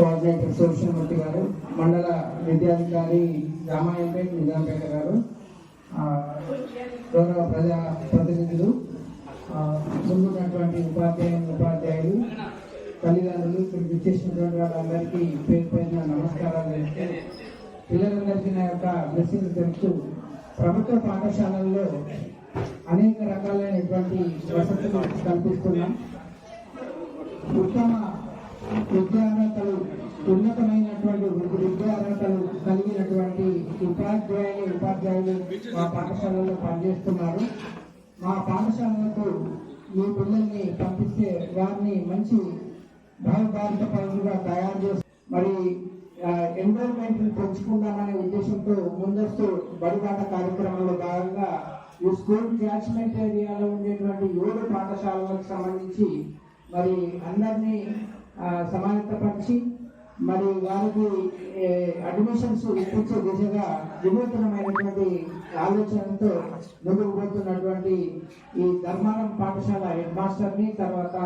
Coordinator సోషమూర్తి గారు మండల విద్యాధికారి రామాయంపేట్ నిజాంపేట గారు గౌరవ ప్రజా ప్రతినిధులు ఆ, ముందున్నటువంటి ఉపాధ్యాయులు ఉపాధ్యాయులు తల్లిదండ్రులు ఇక్కడ విచ్చేసినటువంటి వాళ్ళందరికీ పేరు పేరున నమస్కారాలు తెలుపుతూ పిల్లలందరికీ నా యొక్క బ్లెస్సింగ్ తెలుపుతూ ప్రభుత్వ పాఠశాలల్లో అనేక రకాలైనటువంటి వసతులు కల్పిస్తున్నాం. ఉత్తమ విద్యార్హతలు పిల్లలు మా పాఠశాలలో పనిచేస్తున్నారు మా పాఠశాలకు మీ పిల్లల్ని పంపిస్తే వారిని మంచి భావభారత పౌరులుగా తయారు చేసి మరి ఎన్రోల్మెంట్ పెంచుకుందామనే ఉద్దేశంతో ముందస్తు బడిబాట కార్యక్రమంలో భాగంగా ఈ స్కూల్ క్యాచ్మెంట్ ఏరియాలో ఉండేటువంటి ఏడు పాఠశాలలకు సంబంధించి మరి అందరినీ ఆ, సమానతపరిచి మరి వారికి అడ్మిషన్స్ ఇప్పించే దిశగా వినూతనమైనటువంటి ఆలోచనతో ముందుకు పోతున్నటువంటి ఈ ధర్మారం పాఠశాల హెడ్ మాస్టర్ని తర్వాత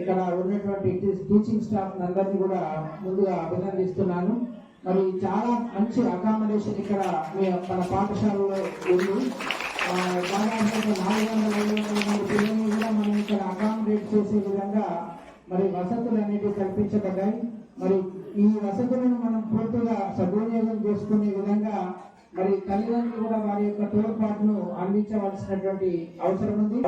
ఇక్కడ ఉన్నటువంటి టీచింగ్ స్టాఫ్ అందరినీ కూడా ముందుగా అభినందిస్తున్నాను. మరి చాలా మంచి అకామిడేషన్ ఇక్కడ మీ మన పాఠశాలలో ఉంది. దాదాపు నాలుగు వందల ఐదు వందల మంది పిల్లల్ని కూడా మనం ఇక్కడ అకామిడేట్ చేసే విధంగా మరి వసతులు అనేవి కల్పించబడ్డాయి. మరి ఈ వసతులను మనం పూర్తిగా సద్వినియోగం చేసుకునే విధంగా మరి తల్లిదండ్రులు కూడా వారి యొక్క తోడ్పాటును అందించవలసినటువంటి అవసరం ఉంది.